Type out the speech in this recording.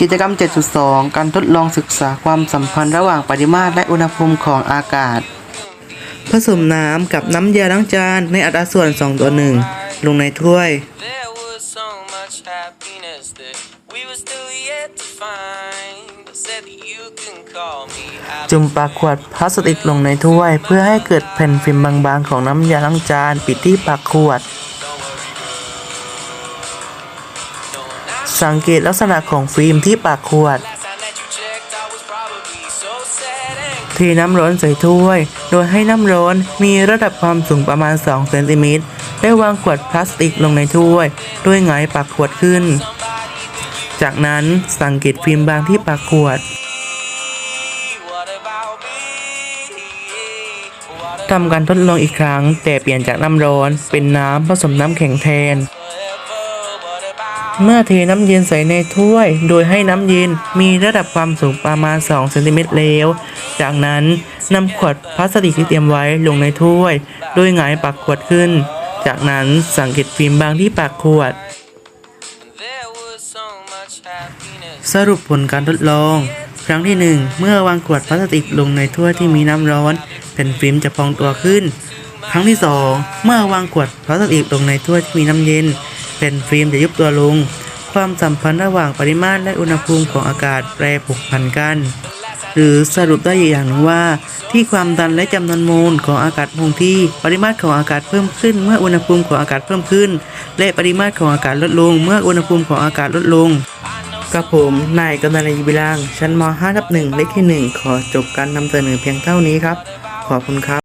กิจกรรม 7.2 การทดลองศึกษาความสัมพันธ์ระหว่างปริมาตรและอุณหภูมิของอากาศ ผสมน้ำกับน้ำยาล้างจานในอัตราส่วน 2 ต่อ 1 ลงในถ้วย There was so much happiness that we were still yet to find. I said that you can call me จุ่มปากขวดพลาสติกลงในถ้วย เพื่อให้เกิดแผ่นฟิล์มบางๆ ของน้ำยาล้างจานปิดที่ปากขวด สังเกตลักษณะของฟิล์มที่ปากขวด Last time that you checked, I was probably so sad and เทน้ำร้อนใส่ถ้วย โดยให้น้ำร้อนมีระดับความสูงประมาณ 2 เซนติเมตร ได้วางขวดพลาสติกลงในถ้วย ด้วยหงายปากขวดขึ้น จากนั้นสังเกตฟิล์มบางที่ปากขวดทำการทดลองอีกครั้ง แต่เปลี่ยนจากน้ำร้อนเป็นน้ำผสมน้ำแข็งแทน เมื่อเทน้ำเย็นใส่ในถ้วย โดยให้น้ำเย็นมีระดับความสูงประมาณ2เซนติเมตรแล้ว จากนั้นนำขวดพลาสติกที่เตรียมไว้ลงในถ้วย โดยหงายปากขวดขึ้น จากนั้นสังเกตฟิล์มบางที่ปากขวด สรุปผลการทดลอง ครั้งที่ 1 เมื่อวางขวดพลาสติกลงในถ้วยที่มีน้ำร้อนแผ่นฟิล์มจะพองตัวขึ้น ครั้งที่ 2 เมื่อวางขวดพลาสติกลงในถ้วยที่มีน้ำเย็น แผ่นฟิล์มจะยุบตัวลง ความสัมพันธ์ระหว่างปริมาตรและอุณหภูมิของอากาศแปรผกผันกัน หรือสรุปได้อีกอย่างหนึ่งว่า ที่ความดันและจำนวนโมลของอากาศคงที่ปริมาตรของอากาศเพิ่มขึ้น เมื่ออุณหภูมิของอากาศเพิ่มขึ้น และปริมาตรของอากาศลดลง เมื่ออุณหภูมิของอากาศลดลงกับผมนายกำนันยบิลาง ชั้นม .5 ทับ1เลขที่ 1 ขอจบการนำเสนอเพียงเท่านี้ครับ ขอบคุณครับ